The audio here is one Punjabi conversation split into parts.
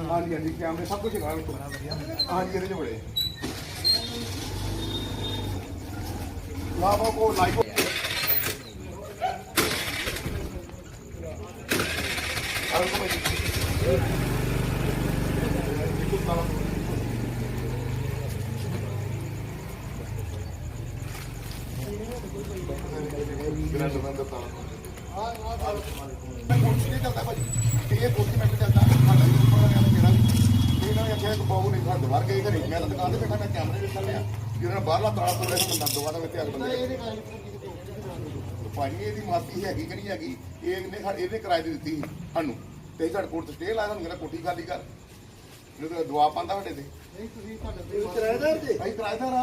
ਹਾਂਜੀ ਹਾਂਜੀ ਕੈਮਰੇ ਸਭ ਕੁਝ ਹੈਗਾ ਵਿੱਚ ਹਾਂਜੀ ਇਹਦੇ ਚ ਬੜੇ ਲਾ ਬਾ ਕੋ ਲਾਈਵ ਆਹ ਕੋ ਮੈਂ ਗ੍ਰੈਂਡ ਬੰਦ ਤਾਂ ਮੈਂ ਕੋਲ ਨਹੀਂ ਚੱਲਦਾ ਭਾਜੀ। ਇਹ ਕੋਲ ਮੈਂ ਚੱਲਦਾ। ਸਾਡਾ ਵੀ ਮੇਰਾ ਵੀ ਇਹਨਾਂ ਨੇ ਆਖਿਆ ਕਿ ਬਾਬੂ ਨੇ ਘਰ ਬਾਹਰ ਗਏ ਘਰੇ। ਮੈਂ ਦੁਕਾਨ ਤੇ ਬੈਠਾ, ਮੈਂ ਕੈਮਰੇ ਵਿੱਚ ਚੱਲਿਆ ਜਿਹਨਾਂ ਨੇ ਬਾਹਰਲਾ ਤਾਲਾ ਤੋੜਿਆ ਬੰਦਾ ਦੁਬਾਰਾ ਵਿੱਚ ਅੱਗ ਬੰਦੇ ਭਾਜੀ, ਇਹਦੀ ਮਾਤੀ ਹੈਗੀ ਕਿ ਨਹੀਂ ਹੈਗੀ? ਇਹ ਇਹਨੇ ਇਹਨੇ ਕਿਰਾਏ ਤੇ ਦਿੱਤੀ ਸੀ ਸਾਨੂੰ। ਤੇ ਸਾਡੇ ਕੋਲ ਸਟੇ ਲਾਇਆ, ਸਾਨੂੰ ਕਹਿੰਦਾ ਕੋਠੀ ਖਾਲੀ ਕਰ। ਇਹਨੂੰ ਦਵਾ ਪਾਉਂਦਾ ਸਾਡੇ ਤੇ। ਕਿਰਾਏਦਾਰ ਜੀ? ਅਸੀਂ ਕਿਰਾਏਦਾਰ ਆ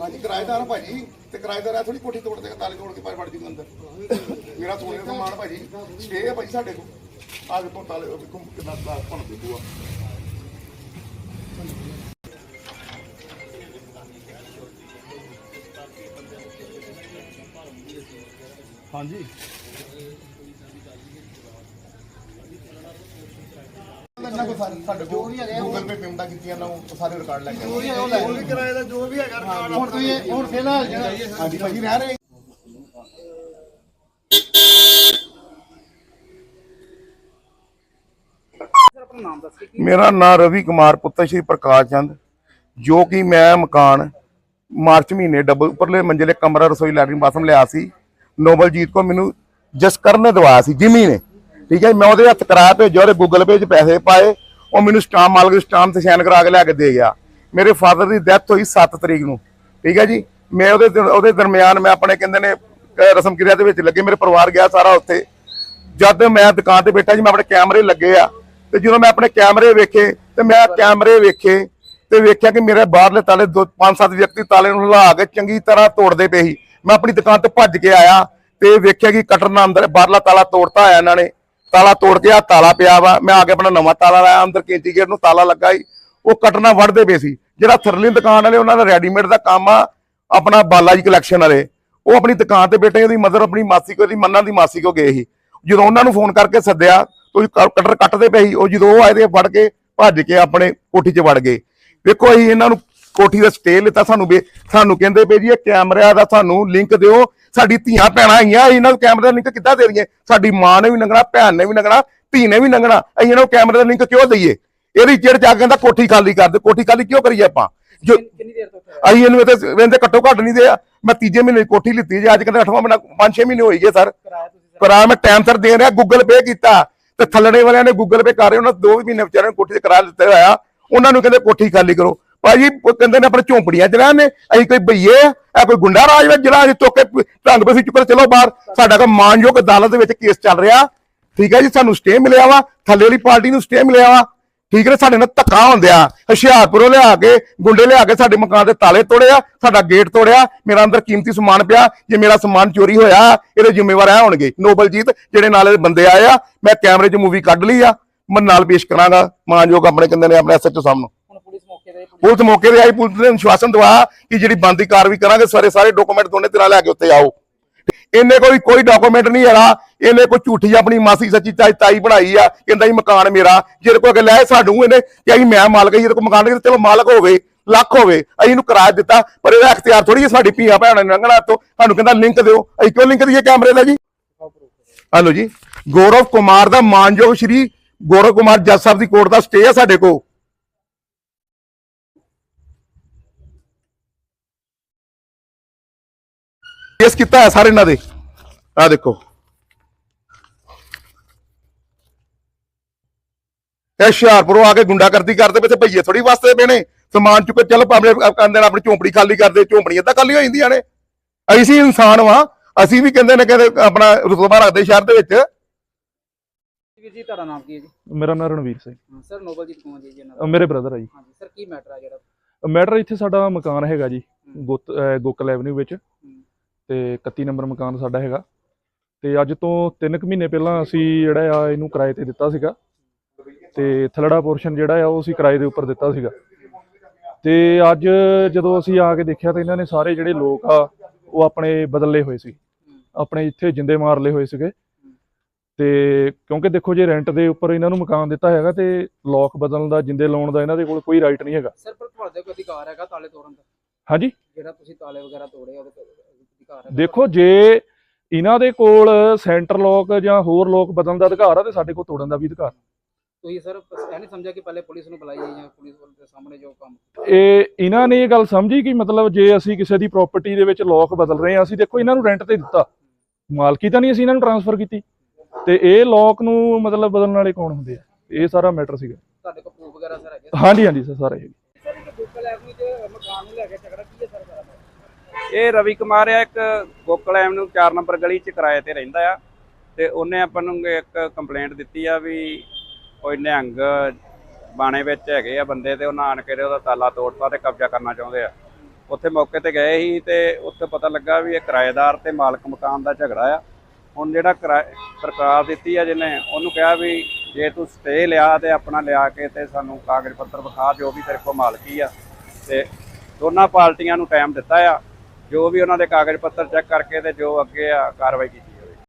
ਹਾਂਜੀ, ਕਿਰਾਏਦਾਰ ਆ ਭਾਜੀ। ਤੇ ਕਿਰਾਏਦਾਰ ਆ ਥੋੜੀ ਕੋਠੀ ਤੋੜ ਦੇ, ਤਾਲੇ ਤੋੜ ਕੇ ਪਾਰ ਵੜ ਜੂਗਾ ਅੰਦਰ। ਮੇਰਾ ਸੋਨੇ ਦਾ ਸਮਾਨ ਭਾਜੀ ਸਟੇ ਆ ਭਾਜੀ ਸਾਡੇ ਕੋਲ। ਆ ਦੇਖੋ, ਤਾਲੇ, ਉਹ ਦੇਖੋ ਕਿੰਨਾ ਤਾਲਾ ਭੰਨ ਦੇ ਬੂਆ ਹਾਂਜੀ। ਇਹਨਾਂ ਕੋ ਸਾਰੇ ਸਾਡੇ ਕੋਲ ਗੂਗਲ ਪੇ ਪੇਮੈਂਟਾਂ ਕੀਤੀਆਂ ਨਾ ਉਹ ਸਾਰੇ ਰਿਕਾਰਡ ਲੈ ਕੇ ਆਏ। ਜੋ ਵੀ ਕਿਰਾਏ ਦਾ ਜੋ ਵੀ ਹੈਗਾ ਰਿਕਾਰਡ ਹੁਣ ਤੁਸੀਂ ਹੁਣ ਫਿਲਹਾਲ ਜਿਹੜਾ ਹਾਂਜੀ ਭਾਜੀ ਰਹਿ ਰਹੇ ਮੇਰਾ ਨਾਮ ਰਵੀ ਕੁਮਾਰ ਪੁੱਤਰ ਸ਼੍ਰੀ ਪ੍ਰਕਾਸ਼ ਚੰਦ ਜੋ ਕਿ ਮੈਂ ਮਕਾਨ ਮਾਰਚ ਮਹੀਨੇ ਡਬਲ ਉੱਪਰਲੇ ਮੰਜ਼ਿਲੇ ਕਮਰਾ ਰਸੋਈ ਲੈਟਰਿੰਗ ਬਾਥਰੂਮ ਲਿਆ ਸੀ। ਨੋਬਲਜੀਤ ਕੋ ਮੈਨੂੰ ਜਸਕਰਨ ਨੇ ਦਵਾਇਆ ਸੀ ਜਿਮੀ ਨੇ। ਠੀਕ ਹੈ ਮੈਂ ਉਹਦੇ ਹੱਥ ਕਰਾਇਆ ਭੇਜਿਆ, ਉਹਦੇ ਗੂਗਲ ਪੇ 'ਚ ਪੈਸੇ ਪਾਏ, ਉਹ ਮੈਨੂੰ ਸਟਾਮ ਮਾਲਕ ਸਟਾਮ ਤੇ ਸਾਈਨ ਕਰਾ ਕੇ ਲਿਆ ਕੇ ਦੇ ਗਿਆ। ਮੇਰੇ ਫਾਦਰ ਦੀ ਡੈਥ ਹੋਈ 7 ਤਰੀਕ ਨੂੰ, ਠੀਕ ਹੈ ਜੀ। ਮੈਂ ਉਹਦੇ ਉਹਦੇ ਦਰਮਿਆਨ ਮੈਂ ਆਪਣੇ ਕਹਿੰਦੇ ਨੇ ਰਸਮ ਕਿਰਿਆ ਦੇ ਵਿੱਚ ਲੱਗੇ, ਮੇਰੇ ਪਰਿਵਾਰ ਗਿਆ ਸਾਰਾ ਉੱਥੇ। ਜਦ ਮੈਂ ਦੁਕਾਨ ਤੇ ਬੈਠਾ ਜੀ, ਮੈਂ ਆਪਣੇ ਕੈਮਰੇ ਲੱਗੇ ਆ, ਤੇ ਜਦੋਂ ਮੈਂ ਆਪਣੇ ਕੈਮਰੇ ਵੇਖੇ, ਤੇ ਮੈਂ ਕੈਮਰੇ ਵੇਖੇ, ਤੇ ਵੇਖਿਆ ਕਿ ਮੇਰੇ ਬਾਹਰਲੇ ਤਾਲੇ ਦੋ, ਪੰਜ ਸੱਤ ਵਿਅਕਤੀ ਤਾਲੇ ਨੂੰ ਹਿਲਾ ਕੇ ਚੰਗੀ ਤਰ੍ਹਾਂ ਤੋੜਦੇ ਪਏ ਸੀ। ਮੈਂ ਆਪਣੀ ਦੁਕਾਨ ਤੇ ਭੱਜ ਕੇ ਆਇਆ, ਤੇ ਵੇਖਿਆ ਕਿ ਕਟਰ ਨਾਲ ਅੰਦਰ ਬਾਹਰਲਾ ਤਾਲਾ ਤੋੜਤਾ ਆਇਆ ਇਹਨਾਂ ਨੇ। ਤਾਲਾ ਤੋੜ ਕੇ ਤਾਲਾ ਪਿਆ ਵਾ। ਮੈਂ ਆ ਕੇ ਆਪਣਾ ਨਵਾਂ ਤਾਲਾ ਲਾਇਆ, ਅੰਦਰ ਕੇਂਚੀ ਗੇਟ ਨੂੰ ਤਾਲਾ ਲੱਗਾ ਸੀ। ਉਹ ਕਟਰ ਵੜਦੇ ਪਏ ਸੀ। ਜਿਹੜਾ ਥਰਲੀ ਦੁਕਾਨ ਵਾਲੇ, ਉਹਨਾਂ ਦਾ ਰੈਡੀਮੇਡ ਦਾ ਕੰਮ ਆ, ਆਪਣਾ ਬਾਲਾ ਜੀ ਕਲੈਕਸ਼ਨ ਵਾਲੇ। ਉਹ ਆਪਣੀ ਦੁਕਾਨ ਤੇ ਬੈਠੇ, ਉਹਦੀ ਮਦਰ ਆਪਣੀ ਮਾਸੀ ਕੋ ਦੀ ਮੰਨਾ ਦੀ ਮਾਸੀ ਕੋ ਗਏ ਸੀ। ਜਦੋਂ ਉਹਨਾਂ ਨੂੰ ਫੋਨ ਕਰਕੇ ਸੱਦਿਆ ਉਹ ਕਟਰ ਕੱਟਦੇ ਪਏ ਸੀ। ਉਹ ਜਦੋਂ ਉਹ ਆਏ ਤੇ ਫੜ ਕੇ ਭੱਜ ਕੇ ਆਪਣੇ ਕੋਠੀ 'ਚ ਵੜ ਗਏ। ਵੇਖੋ ਅਸੀਂ ਇਹਨਾਂ ਨੂੰ ਕੋਠੀ ਦਾ ਸਟੇ ਲਿੱਤਾ ਸਾਨੂੰ ਵੀ ਸਾਨੂੰ ਕਹਿੰਦੇ ਪਏ ਜੀ ਇਹ ਕੈਮਰਿਆਂ ਦਾ ਸਾਨੂੰ ਲਿੰਕ ਦਿਓ। ਸਾਡੀ ਧੀਆਂ ਭੈਣਾਂ ਆਈਆਂ ਇਹਨਾਂ ਨੂੰ ਕੈਮਰੇ ਦਾ ਲਿੰਕ ਕਿੱਦਾਂ ਦੇ ਦਈਏ? ਸਾਡੀ ਮਾਂ ਨੇ ਵੀ ਲੰਘਣਾ ਭੈਣ ਨੇ ਵੀ ਲੰਘਣਾ ਧੀ ਨੇ ਵੀ ਲੰਘਣਾ। ਅਸੀਂ ਇਹਨਾਂ ਨੂੰ ਕੈਮਰੇ ਦਾ ਲਿੰਕ ਕਿਉਂ ਦਈਏ? ਇਹਦੀ ਚਿੜ ਜਾ ਕੇ ਕਹਿੰਦਾ ਕੋਠੀ ਖਾਲੀ ਕਰ ਦੇ ਕੋਠੀ ਖਾਲੀ ਕਿਉਂ ਕਰੀਏ ਆਪਾਂ? ਜੋ ਅਸੀਂ ਇਹਨੂੰ ਇੱਥੇ ਵੇਂਦੇ ਘੱਟੋ ਘੱਟ ਨਹੀਂ ਦੇ ਮੈਂ ਤੀਜੇ ਮਹੀਨੇ ਕੋਠੀ ਲਿੱਤੀ ਜੇ ਅੱਜ ਕਹਿੰਦੇ 8ਵਾਂ ਮਹੀਨਾ 5-6 ਮਹੀਨੇ ਹੋਈ ਗਏ ਸਰ। ਕਰਾਇਆ ਮੈਂ ਟਾਈਮ ਸਿਰ ਦੇ ਰਿਹਾ ਗੂਗਲ ਪੇ ਕੀਤਾ। ਤੇ ਥੱਲੜੇ ਵਾਲਿਆਂ ਨੇ ਗੂਗਲ ਪੇ ਕਰ ਰਹੇ ਉਹਨਾਂ ਦੋ ਵੀ ਮਹੀਨੇ ਵਿਚਾਰਿਆਂ ਨੂੰ ਕੋਠੀ ਤੇ ਕਿਰਾਇਆ ਦਿੱਤਾ ਹੋਇਆ। ਉਹਨਾਂ ਨੂੰ ਕਹਿੰਦੇ ਕੋਠੀ ਖਾਲੀ ਕਰੋ। ਭਾਜੀ, ਉਹ ਕਹਿੰਦੇ ਨੇ ਆਪਣੇ ਝੌਂਪੜੀਆਂ ਚ ਰਹਿਣ ਨੇ ਅਸੀਂ ਕੋਈ ਬਈਏ ਆ, ਇਹ ਕੋਈ ਗੁੰਡਾ ਰਾਜ ਵਿੱਚ ਜਿਹੜਾ ਅਸੀਂ ਚੁੱਕ ਕੇ ਢੰਗ ਬਸੀ ਚੁੱਕ ਚਲੋ ਬਾਹਰ। ਸਾਡਾ ਕੋ ਮਾਨਯੋਗ ਅਦਾਲਤ ਦੇ ਵਿੱਚ ਕੇਸ ਚੱਲ ਰਿਹਾ। ਠੀਕ ਹੈ ਜੀ, ਸਾਨੂੰ ਸਟੇ ਮਿਲਿਆ ਵਾ, ਥੱਲੇ ਵਾਲੀ ਪਾਰਟੀ ਨੂੰ ਸਟੇ ਮਿਲਿਆ ਵਾ। ਠੀਕ ਹੈ ਸਾਡੇ ਨਾਲ ਧੱਕਾ ਹੁੰਦਿਆ। ਹੁਸ਼ਿਆਰਪੁਰੋਂ ਲਿਆ ਕੇ, ਗੁੰਡੇ ਲਿਆ ਕੇ ਸਾਡੇ ਮਕਾਨ ਦੇ ਤਾਲੇ ਤੋੜਿਆ, ਸਾਡਾ ਗੇਟ ਤੋੜਿਆ, ਮੇਰਾ ਅੰਦਰ ਕੀਮਤੀ ਸਮਾਨ ਪਿਆ, ਜੇ ਮੇਰਾ ਸਮਾਨ ਚੋਰੀ ਹੋਇਆ, ਇਹਦੇ ਜ਼ਿੰਮੇਵਾਰ ਆ ਹੋਣਗੇ। ਨੋਬਲਜੀਤ, ਜਿਹੜੇ ਨਾਲ ਦੇ ਬੰਦੇ ਆਏ ਆ, ਮੈਂ ਕੈਮਰੇ 'ਚ ਮੂਵੀ ਕੱਢ ਲਈ ਆ, ਮੈਂ ਨਾਲ ਪੇਸ਼ ਕਰਾਂਗਾ। ਮਾਨਯੋਗ ਆਪਣੇ ਕਹਿੰਦੇ ਨੇ ਆਪਣੇ ਐਸਐਚਓ ਸਾਹਮਣੇ। ਪੁਲਿਸ ਮੌਕੇ ਤੇ ਆਈ, ਪੁਲਿਸ ਨੇ ਅਨੁਸ਼ਾਸਨ ਦਵਾਇਆ ਕਿ ਜਿਹੜੀ ਬੰਦੀ ਕਾਰਵਾਈ ਕਰਾਂਗੇ ਸਾਰੇ ਸਾਰੇ ਡਾਕੂਮੈਂਟ ਦੋਨੇ ਤਰ੍ਹਾਂ ਲੈ ਕੇ ਉੱਤੇ ਆਓ। ਇਹਨੇ ਕੋਈ ਕੋਈ ਡਾਕੂਮੈਂਟ ਨਹੀਂ ਹੈਗਾ। ਇਹਨੇ ਕੋਈ ਝੂਠੀ ਆਪਣੀ ਮਾਸੀ ਸੱਚੀ ਤਾਈ ਤਾਈ ਬਣਾਈ ਆ, ਕਹਿੰਦਾ ਜੀ ਮਕਾਨ ਮੇਰਾ। ਜਿਹਦੇ ਕੋਲ ਅਗੇ ਲੈ ਸਾਨੂੰ ਇਹਨੇ ਕਿ ਅਸੀਂ ਮੈਂ ਮਾਲਕ ਹਾਂ, ਜਿਹਦੇ ਕੋਲ ਮਕਾਨ ਨਹੀਂ ਚਲੋ ਮਾਲਕ ਹੋਵੇ, ਲੱਖ ਹੋਵੇ, ਅਸੀਂ ਇਹਨੂੰ ਕਿਰਾਇਆ ਦਿੱਤਾ। ਪਰ ਇਹਦਾ ਅਖਤਿਆਰ ਥੋੜੀ ਹੈ, ਸਾਡੀ ਧੀਆਂ ਭੈਣਾਂ ਨੇ ਲੰਘਣਾ ਤੋਂ ਸਾਨੂੰ ਕਹਿੰਦਾ ਲਿੰਕ ਦਿਓ। ਅਸੀਂ ਕਿਉਂ ਲਿੰਕ ਦਈਏ ਕੈਮਰੇ ਦਾ ਜੀ? ਹਲੋ ਜੀ। ਗੌਰਵ ਕੁਮਾਰ ਦਾ ਮਾਨਯੋਗ ਸ਼੍ਰੀ ਗੌਰਵ ਕੁਮਾਰ ਜੱਜ ਸਾਹਿਬ ਦੀ ਕੋਰਟ ਦਾ ਸਟੇ ਆ ਸਾਡੇ ਕੋਲ। ਕੇਸ ਕੀਤਾ ਹੈ ਸਾਰੇ ਇਹਨਾਂ ਦੇ। ਆ ਦੇਖੋ। ਇਹ ਹੁਸ਼ਿਆਰਪੁਰੋਂ ਆ ਕੇ ਗੁੰਡਾਗਰਦੀ ਕਰਦੇ ਪਏ ਤੇ ਭਈਏ ਥੋੜੀ ਵਾਸਤੇ ਪਏ ਨੇ। ਸਮਾਨ ਚੁੱਕ ਕੇ ਚੱਲ ਭਾਵੇਂ ਕਹਿੰਦੇ ਨੇ ਆਪਣੀ ਝੋਂਪੜੀ ਖਾਲੀ ਕਰਦੇ ਝੋਂਪੜੀਆਂ ਤਾਂ ਖਾਲੀ ਹੋ ਜਾਂਦੀਆਂ ਨੇ। ਅਸੀਂ ਇਨਸਾਨ ਵਾਂ। ਅਸੀਂ ਵੀ ਕਹਿੰਦੇ ਨੇ ਕਹਿੰਦੇ ਆਪਣਾ ਰੁਤਬਾ ਰੱਖਦੇ ਸ਼ਹਿਰ ਦੇ ਵਿੱਚ। ਵੀਰ ਜੀ ਤੁਹਾਡਾ ਨਾਮ ਕੀ ਹੈ ਜੀ? ਮੇਰਾ ਨਾਮ ਰਣਵੀਰ ਸਿੰਘ। ਹਾਂ, ਸਰ ਨੋਬਲਜੀਤ ਕੌਣ ਜੀ ਜੀ ਅਹ ਮੇਰੇ ਬ੍ਰਦਰ ਆ ਜੀ। ਹਾਂਜੀ ਸਰ ਕੀ ਮੈਟਰ ਆ ਜਿਹੜਾ? ਮੈਟਰ ਇੱਥੇ ਸਾਡਾ ਮਕਾਨ ਹੈਗਾ ਜੀ ਗੁੱਤ ਅਹ ਗੋਕਲ ਐਵਨਿਊ ਵਿੱਚ। ਤੇ 31 ਨੰਬਰ ਮਕਾਨ ਸਾਡਾ ਹੈਗਾ। ਤੇ ਅੱਜ ਤੋਂ 3 ਕੁ ਮਹੀਨੇ ਪਹਿਲਾਂ ਅਸੀਂ ਜਿਹੜਾ ਆ ਇਹਨੂੰ ਕਿਰਾਏ ਤੇ ਦਿੱਤਾ ਸੀਗਾ। ਤੇ ਥਲੜਾ ਪੋਰਸ਼ਨ ਜਿਹੜਾ ਆ ਉਹ ਅਸੀਂ ਕਿਰਾਏ ਦੇ ਉੱਪਰ ਦਿੱਤਾ ਸੀਗਾ। ਤੇ ਅੱਜ ਜਦੋਂ ਅਸੀਂ ਆ ਕੇ ਦੇਖਿਆ ਤਾਂ ਇਹਨਾਂ ਨੇ ਸਾਰੇ ਜਿਹੜੇ ਲੋਕ ਆ ਉਹ ਆਪਣੇ ਬਦਲੇ ਹੋਏ ਸੀ। ਆਪਣੇ ਇੱਥੇ ਜਿੰਦੇ ਮਾਰ ਲਏ ਹੋਏ ਸੀਗੇ। ਤੇ ਕਿਉਂਕਿ ਦੇਖੋ ਜੇ ਰੈਂਟ ਦੇ ਉੱਪਰ ਇਹਨਾਂ ਨੂੰ ਮਕਾਨ ਦਿੱਤਾ ਹੈਗਾ ਤੇ ਲੋਕ ਬਦਲਣ ਦਾ ਜਿੰਦੇ ਲਾਉਣ ਦਾ ਇਹਨਾਂ ਦੇ ਕੋਲ ਕੋਈ ਰਾਈਟ ਨਹੀਂ ਹੈਗਾ। ਸਰ ਪਰ ਤੁਹਾਡੇ ਕੋਲ ਅਧਿਕਾਰ ਹੈਗਾ ਤਾਲੇ ਤੋੜਨ ਦਾ? ਹਾਂਜੀ? ਜਿਹੜਾ ਤੁਸੀਂ ਤਾਲੇ ਵਗੈਰਾ ਤੋੜੇ ਉਹਦੇ ਦੇਖੋ ਜੇ ਇਹਨਾਂ ਦੇ ਕੋਲ ਸੈਂਟਰ ਲੋਕ ਜਾਂ ਹੋਰ ਲੋਕ ਬਦਲਣ ਦਾ ਅਧਿਕਾਰ ਆ ਤੇ ਸਾਡੇ ਕੋਲ ਤੋੜਨ ਦਾ ਵੀ ਅਧਿਕਾਰ ਤੁਸੀਂ ਸਰ ਇਹ ਨਹੀਂ ਸਮਝਿਆ ਕਿ ਪਹਿਲੇ ਪੁਲਿਸ ਨੂੰ ਬੁਲਾਈਏ ਜਾਂ ਪੁਲਿਸ ਵਾਲੇ ਦੇ ਸਾਹਮਣੇ ਜੋ ਕੰਮ ਇਹ ਇਹਨਾਂ ਨੇ ਇਹ ਗੱਲ ਸਮਝੀ ਕਿ ਮਤਲਬ ਜੇ ਅਸੀਂ ਕਿਸੇ ਦੀ ਪ੍ਰਾਪਰਟੀ ਦੇ ਵਿੱਚ ਲੋਕ ਬਦਲ ਰਹੇ ਹਾਂ ਅਸੀਂ ਦੇਖੋ ਇਹਨਾਂ ਨੂੰ ਰੈਂਟ ਤੇ ਦਿੱਤਾ। ਮਾਲਕੀ ਤਾਂ ਨਹੀਂ ਅਸੀਂ ਇਹਨਾਂ ਨੂੰ ਟ੍ਰਾਂਸਫਰ ਕੀਤੀ। ਤੇ ਇਹ ਲੋਕ ਨੂੰ ਮਤਲਬ ਬਦਲਣ ਵਾਲੇ ਕੌਣ ਹੁੰਦੇ ਆ? ਇਹ ਸਾਰਾ ਮੈਟਰ ਸੀਗਾ। ਤੁਹਾਡੇ ਕੋਲ ਪ੍ਰੂਫ ਵਗੈਰਾ ਸਰ ਹੈਗੇ? ਹਾਂਜੀ ਹਾਂਜੀ ਸਰ ਸਾਰੇ ਹੈਗੇ। ਸਰ ਇੱਕ ਗੂਗਲ ਐਵਨਿਊ ਤੇ ਮਕਾਨ ਨੂੰ ਲੈ ਕੇ ਝਗੜਾ ਕੀ ਹੈ ਸਰ ਸਾਰਾ ਇਹ ਰਵੀ ਕੁਮਾਰ ਆ, ਇੱਕ ਗੋਕਲ ਐਵਨਿਊ 4 ਨੰਬਰ ਗਲੀ 'ਚ ਕਿਰਾਏ ਤੇ ਰਹਿੰਦਾ ਆ। ਤੇ ਉਹਨੇ ਆਪਾਂ ਨੂੰ ਇੱਕ ਕੰਪਲੇਂਟ ਦਿੱਤੀ ਆ ਵੀ ਕੋਈ ਨਿਹੰਗ ਬਾਣੇ ਵਿੱਚ ਹੈਗੇ ਆ ਬੰਦੇ ਤੇ ਉਹਨਾਂ ਆਣ ਕੇ ਤੇ ਉਹਦਾ ਤਾਲਾ ਤੋੜਤਾ ਤੇ ਕਬਜ਼ਾ ਕਰਨਾ ਚਾਹੁੰਦੇ ਆ। ਉੱਥੇ ਮੌਕੇ ਤੇ ਗਏ ਸੀ ਤੇ ਉੱਥੇ ਪਤਾ ਲੱਗਾ ਵੀ ਇਹ ਕਿਰਾਏਦਾਰ ਤੇ ਮਾਲਕ ਮਕਾਨ ਦਾ ਝਗੜਾ ਆ। ਹੁਣ ਜਿਹੜਾ ਕਿਰਾਏ ਸਰਕਾਰ ਦਿੱਤੀ ਆ ਜਿਹਨੇ, ਉਹਨੂੰ ਕਿਹਾ ਵੀ ਜੇ ਤੂੰ ਸਟੇ ਲਿਆ ਤੇ ਆਪਣਾ ਲਿਆ ਕੇ ਤੇ ਸਾਨੂੰ ਕਾਗਜ਼ ਪੱਤਰ ਵਿਖਾ ਜੋ ਵੀ ਤੇਰੇ ਕੋਲ ਮਾਲਕੀ ਆ। ਤੇ ਦੋਨਾਂ ਪਾਰਟੀਆਂ ਨੂੰ ਟਾਈਮ ਦਿੱਤਾ ਆ। ਜੋ ਵੀ ਉਹਨਾਂ ਦੇ ਕਾਗਜ਼ ਪੱਤਰ ਚੈੱਕ ਕਰਕੇ ਤੇ ਜੋ ਅੱਗੇ ਆ ਕਾਰਵਾਈ ਕੀਤੀ